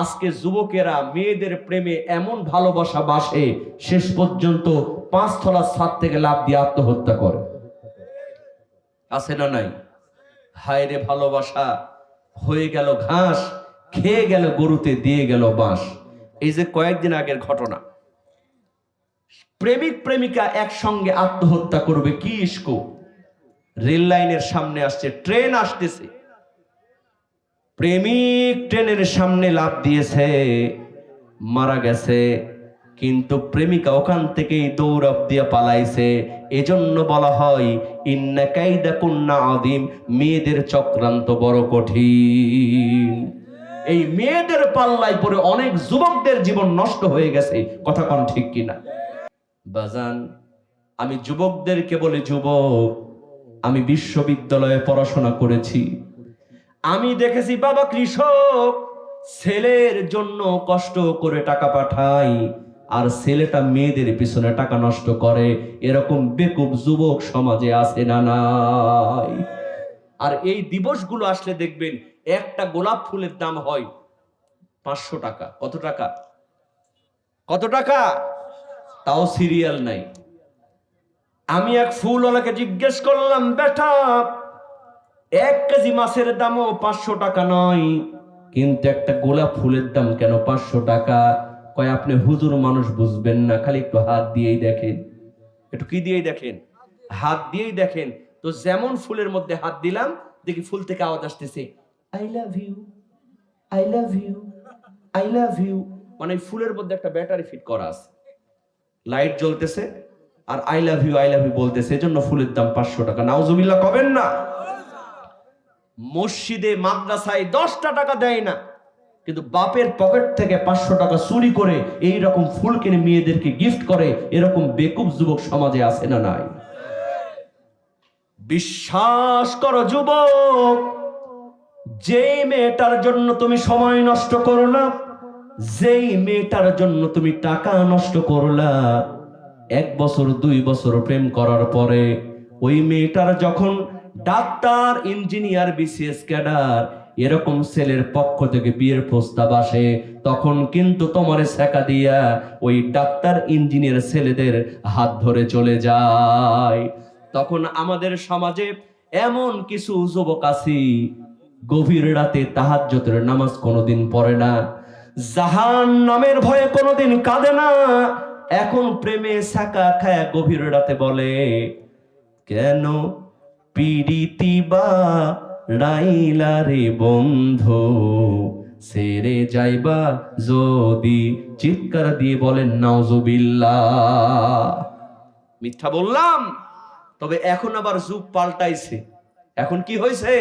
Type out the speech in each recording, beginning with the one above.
আজকে যুবকেরা মেয়েদের প্রেমে এমন ভালোবাসা বাসে, শেষ পর্যন্ত পাঁচতলা ছাদ থেকে লাভ দিয়ে আত্মহত্যা করে। আছে না নাই? হায় রে ভালোবাসা, হয়ে গেল ঘাস, খেয়ে গেল গরুতে, দিয়ে গেল বাঁশ। এই যে কয়েকদিন আগের ঘটনা। প্রেমিক প্রেমিকা একসঙ্গে আত্মহত্যা করবে কি ইস্কো? রেল লাইনের সামনে আসছে, ট্রেন আসতেছে। প্রেমিক ট্রেনের সামনে লাভ দিয়েছে, মারা গেছে, কিন্তু প্রেমিকা ওখান থেকেই দৌড়াপ দিয়ে পালাইছে। এজন্য বলা হয়, ইন্না কাইদা কুন্না আদিম মেয়েদের চক্রান্ত বড় কঠিন। এই মেয়েদের পাল্লায় পরে অনেক যুবকদের জীবন নষ্ট হয়ে গেছে। কথা কোন ঠিক কিনা বাজান, আমি যুবকদেরকে বলি, যুবক, আমি বিশ্ববিদ্যালয়ে পড়াশোনা করেছি। আমি দেখেছি বাবা কৃষক, ছেলের জন্য কষ্ট করে টাকা পাঠাই আর ছেলেটা মেয়েদের পিছনে টাকা নষ্ট করে। এরকম বেকুব যুবক সমাজে আছে না নাই? আর এই দিবসগুলো আসলে দেখবেন, একটা গোলাপ ফুলের দাম হয় পাঁচশো টাকা। কত টাকা? কত টাকা? তাও সিরিয়াল নাই। আমি এক ফুলওয়ালাকে জিজ্ঞেস করলাম, বেটা এক কেজি মাছের দামও পাঁচশো টাকা নয়। কিন্তু একটা গোলাপ ফুলের দাম কেন পাঁচশো টাকা? কয় আপনি হুজুর মানুষ বুঝবেন না খালি একটু হাত দিয়েই দেখেন। একটু কি দিয়েই দেখেন? হাত দিয়েই দেখেন। তো যেমন ফুলের মধ্যে হাত দিলাম দেখি ফুল থেকে আওয়াজ আসতেছে I love you I love you I love you. মানে ফুলের মধ্যে একটা ব্যাটারি ফিট করা আছে। লাইট জ্বলতেছে আর I love you I love you বলতেছে এজন্য ফুলের দাম পাঁচশো টাকা। নাউজুবিল্লাহ কবেন না? মসজিদে, মাদ্রাসায় দশটা টাকা দেয় না। কিন্তু বাপের পকেট থেকে পাঁচশো টাকা চুরি করে এই রকম ফুল কিনে মেয়েদেরকে গিফট করে, এরকম বেকুব যুবক সমাজে আছে না নাই? বিশ্বাস করো যুবক, যেই মেয়েটার জন্য তুমি সময় নষ্ট করো না, যেই মেয়েটার জন্য তুমি টাকা নষ্ট করলা এক বছর, দুই বছর প্রেম করার পরে ওই মেয়েটার যখন ডাক্তার, ইঞ্জিনিয়ার, বিসিএস ক্যাডার এরকম ছেলের পক্ষ থেকে বিয়ের প্রস্তাব আসে। তখন কিন্তু তোমার শেখা দিয়া ওই ডাক্তার, ইঞ্জিনিয়ার ছেলেদের হাত ধরে চলে যায়। তখন আমাদের সমাজে এমন কিছু যুবক আছি, গভীর রাতে তাহাজ্জতের নামাজ কোনোদিন পড়ে না। জাহান নামের ভয়ে কোনোদিন কাঁদে না। এখন প্রেমে সাকা খায়া গভীর রাতে বলে, কেন পিড়িতি বা রাইলা রে বন্ধু, সেরে যাইবা যদি চিৎকার দিয়ে বলেন, নাউজুবিল্লাহ। মিথ্যা বললাম, তবে এখন আবার যুগ পাল্টাইছে। এখন কি হয়েছে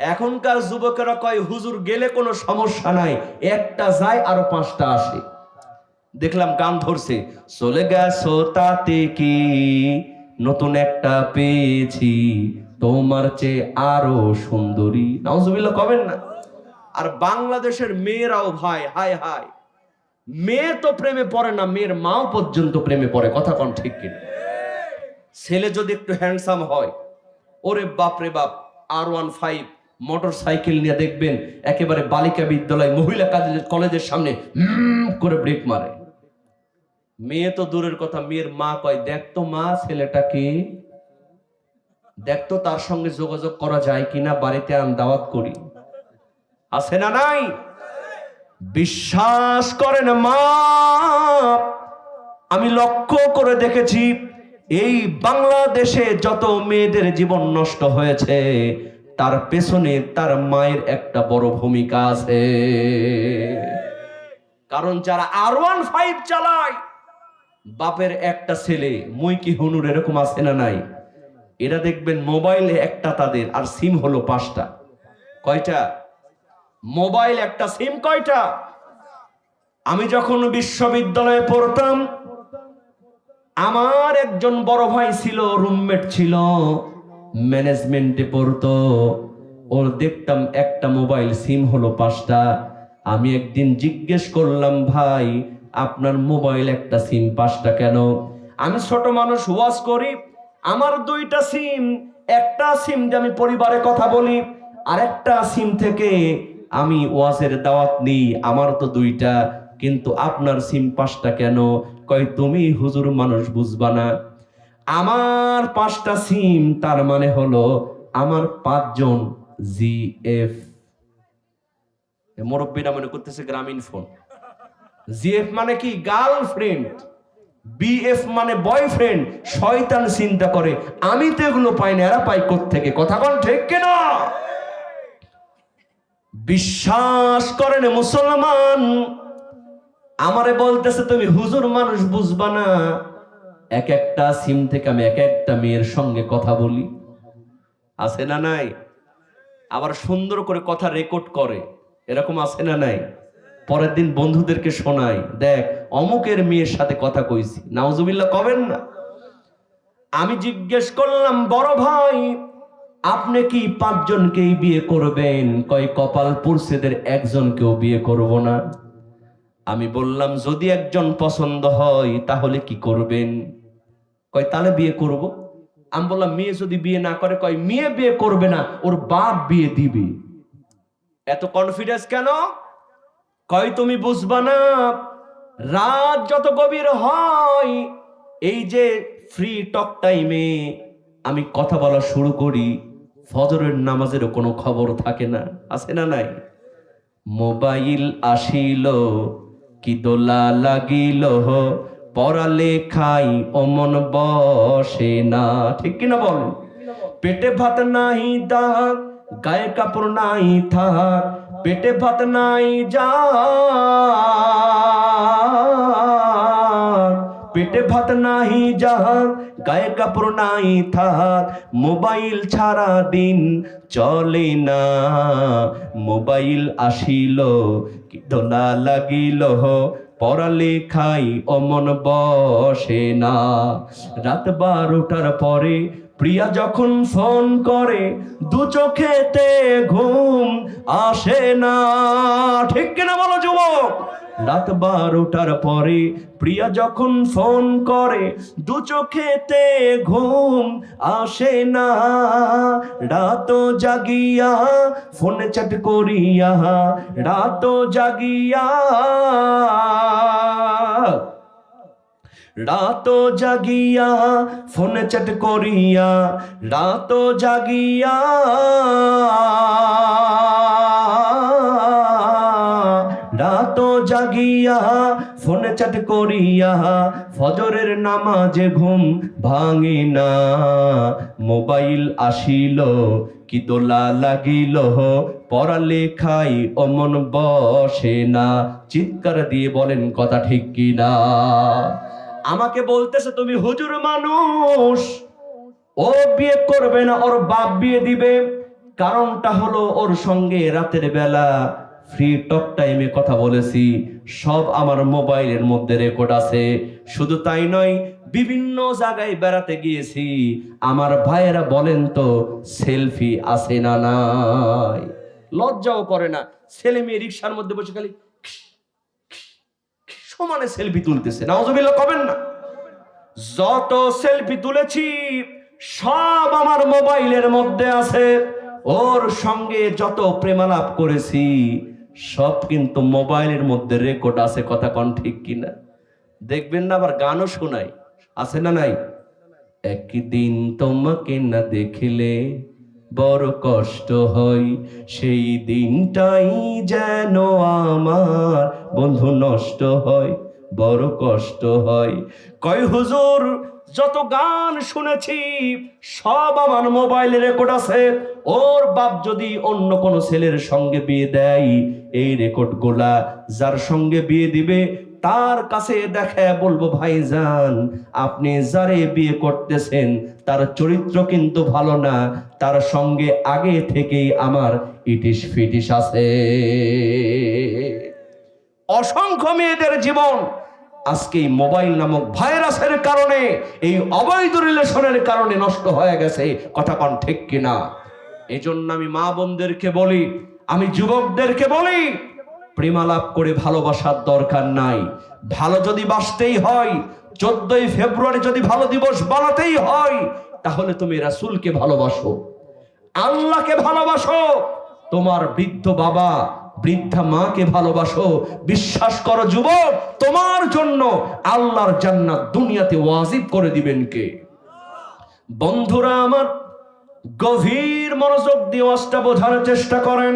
এখনকার যুবকেরা কয়, হুজুর, গেলে কোনো সমস্যা নাই, একটা যায় আরও পাঁচটা আসে। দেখলাম গান ধরছে, চলে গেছো তাতে কি? নতুন একটা পেয়েছি, তোমার চেয়ে আরও সুন্দরী। নাউজুবিল্লাহ, কবেন না? আর বাংলাদেশের মেয়েরাও ভাই হায় হায় মেয়ে তো প্রেমে পড়ে না, মেয়ের মাও পর্যন্ত প্রেমে পড়ে, কথা কোন ঠিক কিনা? ছেলে যদি একটু হ্যান্ডসাম হয়, ওরে বাপ রে বাপ R one five motor cycle নিয়ে দেখবেন, একেবারে বালিকা বিদ্যালয়, মহিলা কলেজের সামনে করে ব্রেক মারে। মেয়ে তো দূরের কথা, মেয়ের মা কয় দেখতো মা, ছেলেটা ছেলেটাকে দেখতো তার সঙ্গে যোগাযোগ করা যায় কিনা, বাড়িতে আম দাওয়াত করি। আছে না নাই? বিশ্বাস করেন মা, আমি লক্ষ্য করে দেখেছি, এই বাংলাদেশে যত মেয়েদের জীবন নষ্ট হয়েছে, তার পেছনে তার মায়ের একটা বড় ভূমিকা আছে। কারণ যারা আর ওয়ান ফাইভ চালায় বাপের একটা ছেলে, মুই কি হনুর এরকম আছে না নাই? এরা দেখবেন মোবাইলে একটা তাদের, আর সিম হলো পাঁচটা। কয়টা? মোবাইল একটা, সিম কয়টা? আমি যখন বিশ্ববিদ্যালয়ে পড়তাম, আমার একজন বড় ভাই ছিল, রুমমেট ছিল, ম্যানেজমেন্টে পড়তো। ওর দেখতাম একটা মোবাইল, সিম হলো পাঁচটা। আমি একদিন জিজ্ঞেস করলাম, ভাই আপনার মোবাইল একটা সিম, পাঁচটা কেন? আমি ছোট মানুষ, ওয়াজ করি, আমার দুইটা সিম, একটা সিম দিয়ে আমি পরিবারে কথা বলি আর একটা সিম থেকে আমি ওয়াজের দাওয়াত নিই, আমার তো দুইটা, কিন্তু আপনার সিম পাঁচটা কেন? কয়, তুমি হুজুর মানুষ বুঝবা না। আমার পাঁচটা সিম, তার মানে হলো আমার পাঁচজন জি এফ। মুরব্বীরা মনে করতেছে গ্রামীণ ফোন। জিএফ মানে কি? গার্লফ্রেন্ড। বিএফ মানে বয়ফ্রেন্ড। শয়তান চিন্তা করে, আমি তো এগুলো পাই না, এরা পাই থেকে কথা বল ঠিক কিনা? বিশ্বাস করেন মুসলমান, আমারে বলতেছে, তুমি হুজুর মানুষ বুঝবা না। এক একটা সিম থেকে আমি এক একটা মেয়ের সঙ্গে কথা বলি। আছে না নাই? আবার সুন্দর করে কথা রেকর্ড করে। এরকম আছে না নাই? পরের দিন বন্ধুদেরকে শোনাই, দেখ, অমুকের মেয়ের সাথে কথা কইছি। নাউজুবিল্লাহ, কবেন না? আমি জিজ্ঞেস করলাম, বড় ভাই, আপনি কি পাঁচজনকেই বিয়ে করবেন? কয়, কপাল পুরুষদের একজনকেও বিয়ে করব না। আমি বললাম, যদি একজন পছন্দ হয়, তাহলে কি করবেন? কয়, তাহলে বিয়ে করব। আমি বললাম, মেয়ে যদি বিয়ে না করে, কয়, মেয়ে বিয়ে করবে না, ওর বাপ বিয়ে দিবে। এত কনফিডেন্স কেন? কয়, তুমি বুঝবা না, রাত যত গভীর হয়, এই যে ফ্রি টক টাইমে আমি কথা বলা শুরু করি, ফজরের নামাজেরও কোনো খবর থাকে না, আছে না নাই? মোবাইল আসিল, কি দোলা লাগিল পড়ালে খাই অমন বসে না, ঠিক কিনা বল? পেটে ভাত নাই দাগ গায়ে কাপড় নাই, থাক পেটে ভাত নাই যা পেটে ভাত নাই যাহার গায়ে কাপড় নাই থাক মোবাইল ছাড়া দিন চলে না। মোবাইল আসিল কি দোলা লাগিল পড়ালেখাই অমন বসে না। রাত বারোটার পরে প্রিয়া যখন ফোন করে, দু চোখেতে ঘুম আসে না। ঠিক কিনা বলো যুবক? রাত বারোটার পরে প্রিয়া যখন ফোন করে, দু চোখেতে ঘুম আসে না। রাত জাগিয়া ফোনে চ্যাট করিয়া রাত জাগিয়া রাত জাগিয়া, ফোনে চ্যাট করিয়া রাত জাগিয়া। রাত জাগিয়া, ফোনে চ্যাট করিয়া, ফজরের নামাজে ঘুম ভাঙি না মোবাইল আসিল, কি দোলা লাগিল পড়ালেখাই অমন বসে না। চিৎকার দিয়ে বলেন কথা ঠিক কি না আমাকে বলতেছে, তুমি হুজুর মানুষ। ও বিয়ে করবে না, ওর বাপ বিয়ে দিবে। কারণটা হলো ওর সঙ্গে রাতের বেলা ফ্রি টক টাইমে কথা বলেছি। সব আমার মোবাইলের মধ্যে রেকর্ড আছে। শুধু তাই নয়, বিভিন্ন জায়গায় বেড়াতে গিয়েছি। আমার ভাইয়েরা বলেন তো, সেলফি আছে না নাই? লজ্জাও করে না। ছেলে মেয়ে রিক্সার মধ্যে বসে খালি সমানে সেলফি তুলতেছে। নাউজুবিল্লাহ, কবেন না? যত সেলফি তুলেছি, সব আমার মোবাইলের মধ্যে আছে। ওর সঙ্গে যত প্রেমালাপ করেছি, সব কিন্তু মোবাইলের মধ্যে রেকর্ড আছে, কথা কন ঠিক কিনা? দেখবেন না, আবার গানও শোনাই আছে না নাই? একদিন তোমাকে না দেখলে বড় কষ্ট হয়। সেই দিনটাই যেন আমার বন্ধু নষ্ট হয়, বড় কষ্ট হয়। কয় হুজুর, যত গান শুনেছি, সব আমার মোবাইলে রেকর্ড আছে। ওর বাপ যদি অন্য কোনো ছেলের সঙ্গে বিয়ে দেয়, এই রেকর্ড গোলা যার সঙ্গে বিয়ে দিবে তার কাছে দেখে বলব, ভাইজান, আপনি যারে বিয়ে করতেছেন, তার চরিত্র কিন্তু ভালো না, তার সঙ্গে আগে থেকেই আমার ইটিস ফিটিস আছে। অসংখ্য মেয়েদের জীবন আজকে মোবাইল নামক ভাইরাসের কারণে, এই অবৈধ রিলেশনের কারণে নষ্ট হয়ে গেছে। কথা কন ঠিক কিনা? এই জন্য আমি মা বোনদেরকে বলি, আমি যুবকদেরকে বলি প্রেমালাপ করে ভালোবাসার দরকার নাই। ভালো যদি বাসতেই হয়, চোদ্দই ফেব্রুয়ারি যদি ভালো দিবস বানাতেই হয়, তাহলে তুমি রাসুলকে ভালোবাসো, আল্লাহকে ভালোবাসো, তোমার বৃদ্ধ বাবা, বৃদ্ধা মাকে ভালোবাসো। বিশ্বাস করো যুবক, তোমার জন্য আল্লাহর জান্নাত দুনিয়াতে ওয়াজিব করে দিবেন কে? বন্ধুরা আমার, গভীর মনোযোগ দিয়ে ওয়াজটা বোঝার চেষ্টা করেন।